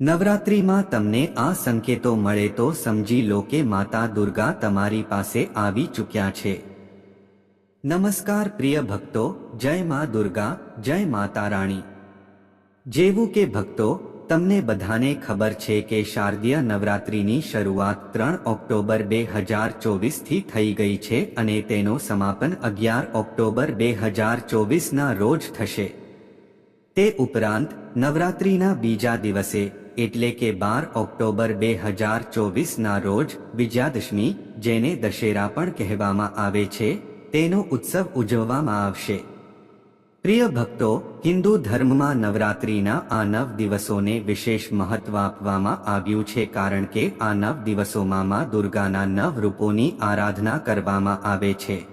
નવરાત્રિમાં તમને આ સંકેતો મળે તો સમજી લો કે માતા દુર્ગા તમારી પાસે આવી ચૂક્યા છે. નમસ્કાર પ્રિય ભક્તો, જય મા દુર્ગા, જય માતા રાણી. જેવું કે ભક્તો, તમને બધાને ખબર છે કે શારદીય નવરાત્રિની શરૂઆત ત્રણ ઓક્ટોબર બે હજાર ચોવીસથી થઈ ગઈ છે અને તેનો સમાપન અગિયાર ઓક્ટોબર બે હજાર ચોવીસના રોજ થશે. તે ઉપરાંત, નવરાત્રિના બીજા દિવસે એટલે કે બાર ઓક્ટોબર બે હજાર ચોવીસના રોજ વિજયાદશમી, જેને દશેરા પણ કહેવામાં આવે છે, તેનો ઉત્સવ ઉજવવામાં આવશે. પ્રિય ભક્તો, હિન્દુ ધર્મમાં નવરાત્રિના આ નવ દિવસોને વિશેષ મહત્વ આપવામાં આવ્યું છે કારણ કે આ નવ દિવસોમાં દુર્ગાના નવ રૂપોની આરાધના કરવામાં આવે છે.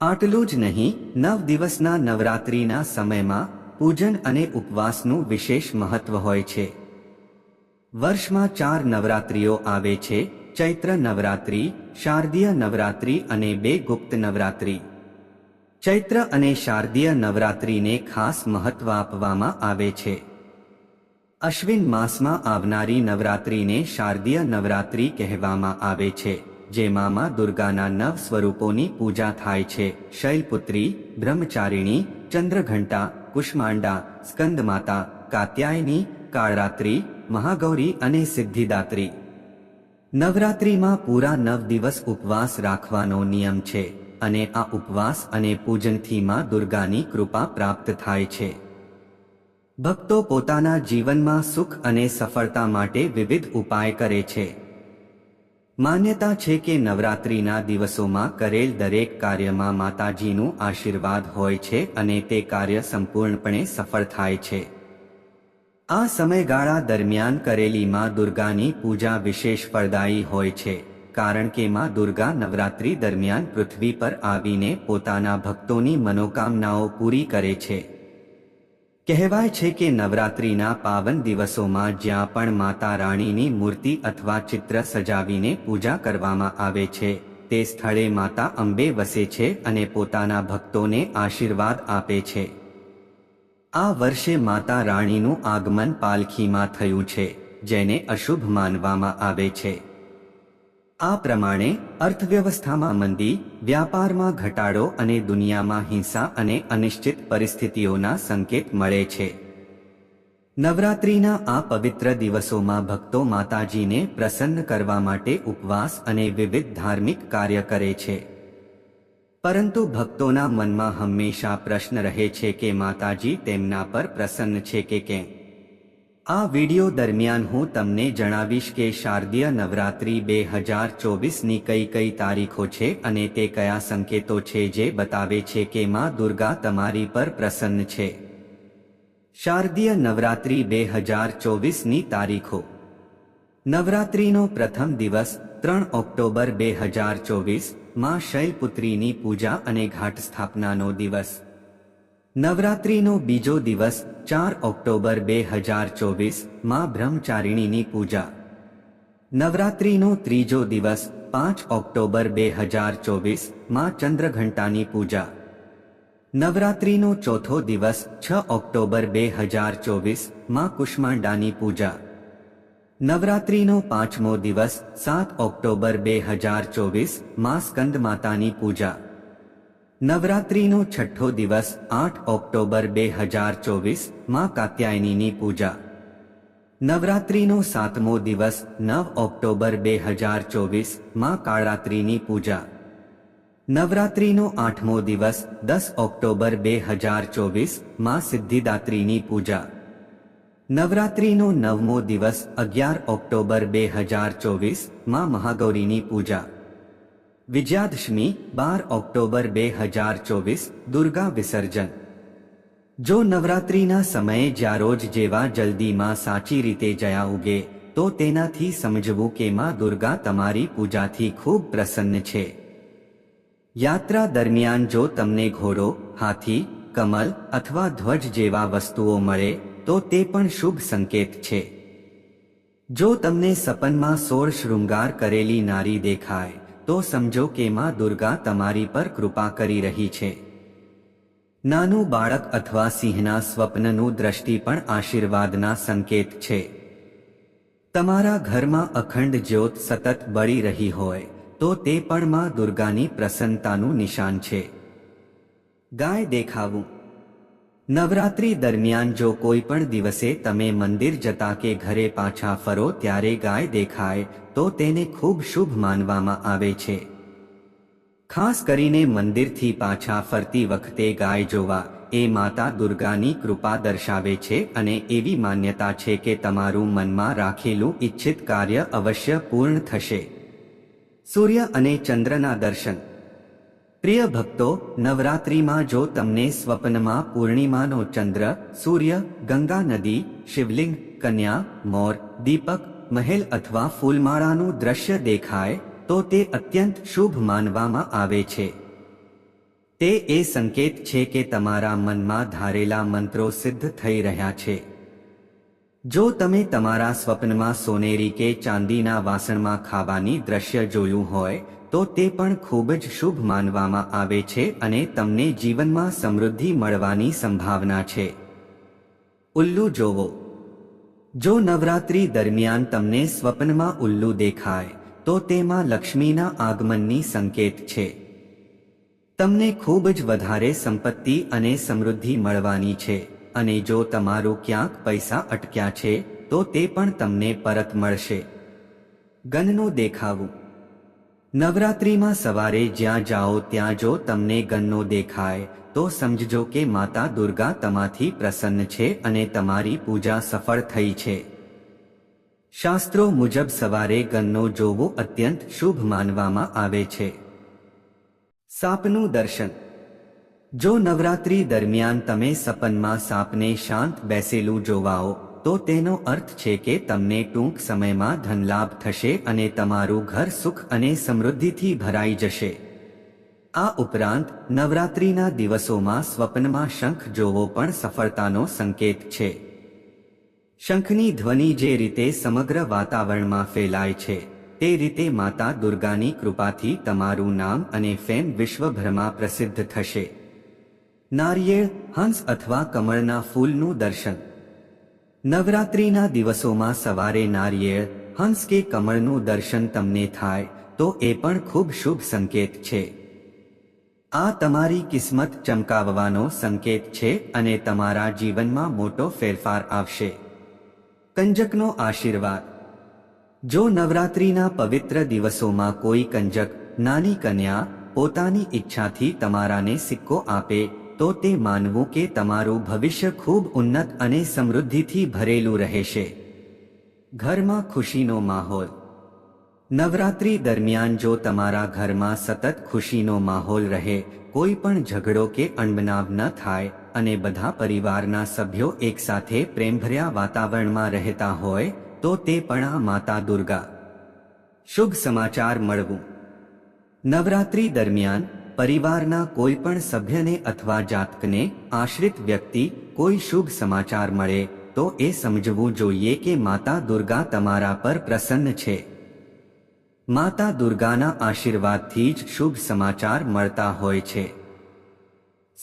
આટલું જ નહીં, નવ દિવસના નવરાત્રિના સમયમાં પૂજન અને ઉપવાસનું વિશેષ મહત્વ હોય છે. વર્ષમાં ચાર નવરાત્રિઓ આવે છે, ચૈત્ર નવરાત્રિ, શારદીય નવરાત્રિ અને બે ગુપ્ત નવરાત્રિ. ચૈત્ર અને શારદીય નવરાત્રિને ખાસ મહત્વ આપવામાં આવે છે. અશ્વિન માસમાં આવનારી નવરાત્રિને શારદીય નવરાત્રિ કહેવામાં આવે છે, જેમાં માં દુર્ગાના નવ સ્વરૂપોની પૂજા થાય છે, શૈલપુત્રી, બ્રહ્મચારિણી, ચંદ્રઘંટા કુષ્માંડા, સ્કંદમાતા, કાત્યાયની, કાળરાત્રી, મહાગૌરી અને સિદ્ધિદાત્રી. નવરાત્રિમાં પૂરા નવ દિવસ ઉપવાસ રાખવાનો નિયમ છે અને આ ઉપવાસ અને પૂજનથી માં દુર્ગાની કૃપા પ્રાપ્ત થાય છે. ભક્તો પોતાના જીવનમાં સુખ અને સફળતા માટે વિવિધ ઉપાય કરે છે. માન્યતા છે કે નવરાત્રિના દિવસોમાં કરેલ દરેક કાર્યમાં માતાજીનું આશીર્વાદ હોય છે અને તે કાર્ય સંપૂર્ણપણે સફળ થાય છે. આ સમયગાળા દરમિયાન કરેલી માં દુર્ગાની પૂજા વિશેષ ફળદાયી હોય છે, કારણ કે માં દુર્ગા નવરાત્રિ દરમિયાન પૃથ્વી પર આવીને પોતાના ભક્તોની મનોકામનાઓ પૂરી કરે છે. કહેવાય છે કે નવરાત્રિના પાવન દિવસોમાં જ્યાં પણ માતા રાણીની મૂર્તિ અથવા ચિત્ર સજાવીને પૂજા કરવામાં આવે છે, તે સ્થળે માતા અંબે વસે છે અને પોતાના ભક્તોને આશીર્વાદ આપે છે. આ વર્ષે માતા રાણીનું આગમન પાલખીમાં થયું છે, જેને અશુભ માનવામાં આવે છે. આ પ્રમાણે અર્થવ્યવસ્થામાં મંદી, વ્યાપારમાં ઘટાડો અને દુનિયામાં હિંસા અને અનિશ્ચિત પરિસ્થિતિઓના સંકેત મળે છે. નવરાત્રિના આ પવિત્ર દિવસોમાં ભક્તો માતાજીને પ્રસન્ન કરવા માટે ઉપવાસ અને વિવિધ ધાર્મિક કાર્ય કરે છે. પરંતુ ભક્તોના મનમાં હંમેશા પ્રશ્ન રહે છે કે માતાજી તેમના પર પ્રસન્ન છે કે કેમ? આ વિડિયો દરમિયાન હું તમને જણાવીશ કે શારદીય નવરાત્રિ બે હજાર ચોવીસની કઈ કઈ તારીખો છે અને તે કયા સંકેતો છે જે બતાવે છે કે માં દુર્ગા તમારી પર પ્રસન્ન છે. શારદીય નવરાત્રિ બે હજાર ચોવીસની તારીખો. નવરાત્રિનો પ્રથમ દિવસ, ત્રણ ઓક્ટોબર બે હજાર ચોવીસ, માં શૈલપુત્રીની પૂજા અને ઘાટ સ્થાપનાનો દિવસ. નવરાત્રિનો બીજો દિવસ, ચાર ઓક્ટોબર બે હજાર ચોવીસ, માં બ્રહ્મચારિણીની પૂજા. નવરાત્રિનો ત્રીજો દિવસ, પાંચ ઓક્ટોબર બે હજાર ચોવીસ, માં ચંદ્રઘંટાની પૂજા. નવરાત્રિનો ચોથો દિવસ, છ ઓક્ટોબર બે હજાર ચોવીસ, માં કુષ્માંડાની પૂજા. નવરાત્રિનો પાંચમો દિવસ, સાત ઓક્ટોબર બે હજાર ચોવીસ, માં સ્કંદ માતાની પૂજા. નવરાત્રિનો છઠ્ઠો દિવસ આઠ ઓક્ટોબર બે હજાર ચોવીસમાં કાત્યાયનીની પૂજા. નવરાત્રિનો સાતમો દિવસ નવ ઓક્ટોબર બે હજાર ચોવીસમાં કાળરાત્રિની પૂજા. નવરાત્રિનો આઠમો દિવસ દસ ઓક્ટોબર બે હજાર ચોવીસમાં સિદ્ધિદાત્રીની પૂજા. નવરાત્રિનો નવમો દિવસ અગિયાર ઓક્ટોબર બે હજાર ચોવીસમાં મહાગૌરીની પૂજા. વિજયાદશમી બાર ઓક્ટોબર બે હજાર ચોવીસ દુર્ગા વિસર્જન જો નવરાત્રિના સમયે જ્યાં રોજ જેવા જલ્દીમાં સાચી રીતે જયા ઉગે તો તેનાથી સમજવું કે માં દુર્ગા તમારી પૂજાથી ખૂબ પ્રસન્ન છે યાત્રા દરમિયાન જો તમને ઘોડો હાથી કમલ અથવા ધ્વજ જેવા વસ્તુઓ મળે તો તે પણ શુભ સંકેત છે જો તમને સપનમાં સોળ શૃંગાર કરેલી નારી દેખાય તો સમજો કે માં દુર્ગા તમારી પર કૃપા કરી રહી છે. નાનું બાળક અથવા સિંહના સ્વપ્નનું દ્રષ્ટિ પણ આશીર્વાદના સંકેત છે. તમારા ઘરમાં અખંડ જ્યોત સતત બળી રહી હોય, તો તે પણ માં દુર્ગાની પ્રસન્નતાનું નિશાન છે. ગાય દેખાવું. નવરાત્રી દરમિયાન જો કોઈ પણ દિવસે તમે મંદિર જતા કે ઘરે પાછા ફરો ત્યારે ગાય દેખાય, તો તેને ખૂબ શુભ માનવામાં આવે છે. ખાસ કરીને મંદિરથી પાછા ફરતી વખતે ગાય જોવા, એ માતા દુર્ગાની કૃપા દર્શાવે છે અને એવી માન્યતા છે કે તમારું મનમાં રાખેલું ઈચ્છિત કાર્ય અવશ્ય પૂર્ણ થશે. સૂર્ય અને ચંદ્રના દર્શન પ્રિય ભક્તો, નવરાત્રિમાં જો તમને સ્વપ્નમાં પૂર્ણિમાનો ચંદ્ર, સૂર્ય, ગંગા નદી, શિવલિંગ, કન્યા, મોર, દીપક, મહેલ અથવા ફૂલમાળાનું દ્રશ્ય દેખાય, તો તે અત્યંત શુભ માનવામાં આવે છે. તે એ સંકેત છે કે તમારા મનમાં ધારેલા મંત્રો સિદ્ધ થઈ રહ્યા છે. જો તમે તમારા સ્વપ્નમાં સોનેરી કે ચાંદીના વાસણમાં ખાવાની દ્રશ્ય જોયું હોય તો તે પણ ખૂબ જ શુભ માનવામાં આવે છે અને તમને જીવનમાં સમૃદ્ધિ મળવાની સંભાવના છે. ઉલ્લુ જોવો. જો નવરાત્રી દરમિયાન તમને સ્વપ્નમાં ઉલ્લુ દેખાય, તો તેમાં લક્ષ્મીના આગમનની સંકેત છે. તમને ખૂબ જ વધારે સંપત્તિ અને સમૃદ્ધિ મળવાની છે, અને જો તમારું ક્યાંક પૈસા અટક્યા છે, તો તે પણ તમને પરત મળશે. ગનનું દેખાવું. નવરાત્રિમાં સવારે જ્યાં જાઓ ત્યાં જો તમને ગન્નો દેખાય, તો સમજજો કે માતા દુર્ગા તમાથી પ્રસન્ન છે અને તમારી પૂજા સફળ થઈ છે. શાસ્ત્રો મુજબ સવારે ગન્નો જોવો અત્યંત શુભ માનવામાં આવે છે. સાપનું દર્શન. જો નવરાત્રી દરમિયાન તમે સપનમાં સાપને શાંત બેસેલું જોવાઓ તો તેનો અર્થ છે કે તમને ટૂંક સમયમાં ધનલાભ થશે અને તમારું ઘર સુખ અને સમૃદ્ધિથી ભરાઈ જશે. આ ઉપરાંત, નવરાત્રિના દિવસોમાં સ્વપ્નમાં શંખ જોવો પણ સફળતાનો સંકેત છે. શંખની ધ્વનિ જે રીતે સમગ્ર વાતાવરણમાં ફેલાય છે, તે રીતે માતા દુર્ગાની કૃપાથી તમારું નામ અને ફેમ વિશ્વભરમાં પ્રસિદ્ધ થશે. નારિયેળ, હંસ અથવા કમળના ફૂલનું દર્શન. નવરાત્રિના દિવસોમાં સવારે નારિયેળ હંસ કે કમળનું દર્શન તમને થાય, તો એ પણ ખૂબ શુભ સંકેત છે. આ તમારી કિસ્મત ચમકાવવાનો સંકેત છે અને તમારા જીવનમાં મોટો ફેરફાર આવશે. કંજકનો આશીર્વાદ. જો નવરાત્રિના પવિત્ર દિવસોમાં કોઈ કંજક, નાની કન્યા, પોતાની ઈચ્છાથી તમારાને સિક્કો આપે તો તે માનવું કે તમારું ભવિષ્ય ખૂબ ઉન્નત અને સમૃદ્ધિથી ભરેલું રહેશે. ઘરમાં ખુશીનો માહોલ. નવરાત્રી દરમિયાન જો તમારા ઘરમાં સતત ખુશીનો માહોલ રહે, કોઈ પણ ઝઘડો કે અણબનાવ ન થાય અને બધા પરિવારના સભ્યો એકસાથે પ્રેમભર્યા વાતાવરણમાં રહેતા હોય, તો તે પણ આ માતા દુર્ગા. શુભ સમાચાર મળવું. નવરાત્રી દરમિયાન પરિવારના કોઈ પણ સભ્યને અથવા જાતકને આશ્રિત વ્યક્તિ કોઈ શુભ સમાચાર મળે, તો એ સમજવું જોઈએ કે માતા દુર્ગા તમારા પર પ્રસન્ન છે. માતા દુર્ગાના આશીર્વાદથી જ શુભ સમાચાર મળતા હોય છે.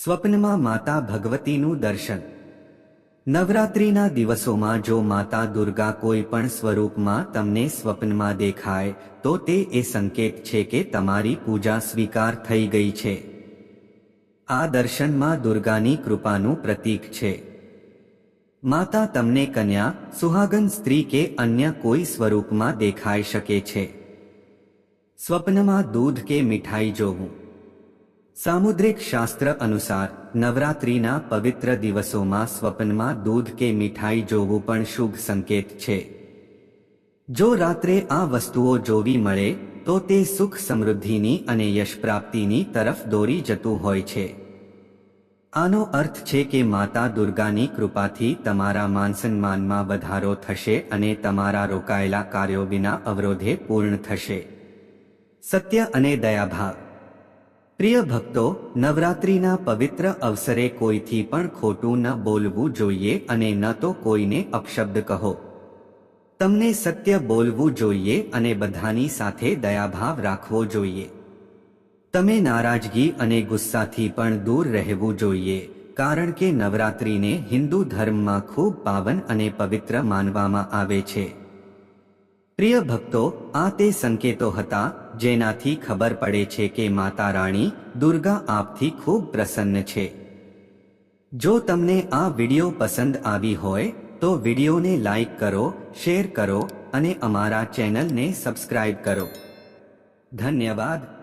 સ્વપ્નમાં માતા ભગવતીનું દર્શન. નવરાત્રિના દિવસોમાં જો માતા દુર્ગા કોઈ પણ સ્વરૂપમાં તમને સ્વપ્નમાં દેખાય, તો તે એ સંકેત છે કે તમારી પૂજા સ્વીકાર થઈ ગઈ છે. આ દર્શનમાં દુર્ગાની કૃપાનું પ્રતીક છે. માતા તમને કન્યા, સુહાગન સ્ત્રી કે અન્ય કોઈ સ્વરૂપમાં દેખાઈ શકે છે. સ્વપ્નમાં દૂધ કે મીઠાઈ જોવું. સામુદ્રિક શાસ્ત્ર અનુસાર, નવરાત્રિના પવિત્ર દિવસોમાં સ્વપ્નમાં દૂધ કે મીઠાઈ જોવું પણ શુભ સંકેત છે. જો રાત્રે આ વસ્તુઓ જોવી મળે, તો તે સુખ સમૃદ્ધિની અને યશ પ્રાપ્તિની તરફ દોરી જતું હોય છે. આનો અર્થ છે કે માતા દુર્ગાની કૃપાથી તમારા માનસન્માનમાં વધારો થશે અને તમારા રોકાયેલા કાર્યો વિના અવરોધે પૂર્ણ થશે. સત્ય અને દયાભાવ. પ્રિય ભક્તો, નવરાત્રિના પવિત્ર અવસરે કોઈથી પણ ખોટું ન બોલવું જોઈએ અને ન તો કોઈને અપશબ્દ કહો. તમને સત્ય બોલવું જોઈએ અને બધાની સાથે દયાભાવ રાખવો જોઈએ. તમે નારાજગી અને ગુસ્સાથી પણ દૂર રહેવું જોઈએ, કારણ કે નવરાત્રિને હિન્દુ ધર્મમાં ખૂબ પાવન અને પવિત્ર માનવામાં આવે છે. પ્રિય ભક્તો, આ તે સંકેતો હતા, જેનાથી ખબર પડે છે કે માતા રાણી દુર્ગા આપથી ખૂબ પ્રસન્ન છે. જો તમને આ વિડિયો પસંદ આવી હોય, તો વિડિયોને લાઈક કરો, શેર કરો અને અમારા ચેનલને સબસ્ક્રાઇબ કરો. ધન્યવાદ.